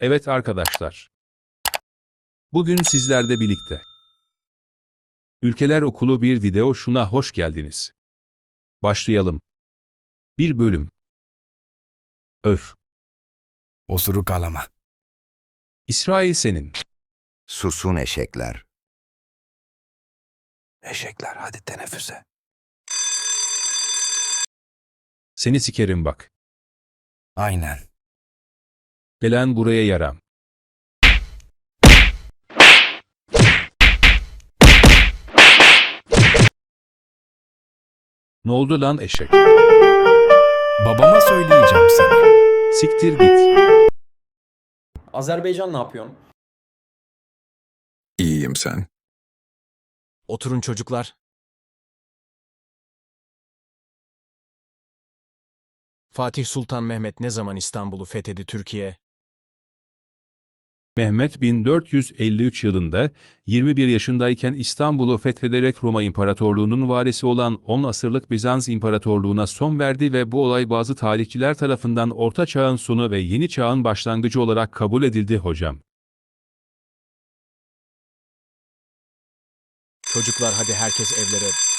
Evet arkadaşlar. Bugün sizlerle birlikte. Ülkeler Okulu bir video şuna hoş geldiniz. Başlayalım. Bir bölüm. Öf. Osuruk alama. İsrail senin. Susun eşekler. Eşekler hadi teneffüse. Seni sikerim bak. Aynen. Gelen buraya yaram. Ne oldu lan eşek? Babama söyleyeceğim seni. Siktir git. Azerbaycan ne yapıyorsun? İyiyim sen. Oturun çocuklar. Fatih Sultan Mehmet ne zaman İstanbul'u fethedi Türkiye? Mehmet 1453 yılında 21 yaşındayken İstanbul'u fethederek Roma İmparatorluğu'nun varisi olan 10 asırlık Bizans İmparatorluğu'na son verdi ve bu olay bazı tarihçiler tarafından Orta Çağ'ın sonu ve Yeni Çağ'ın başlangıcı olarak kabul edildi hocam. Çocuklar hadi herkes evlere.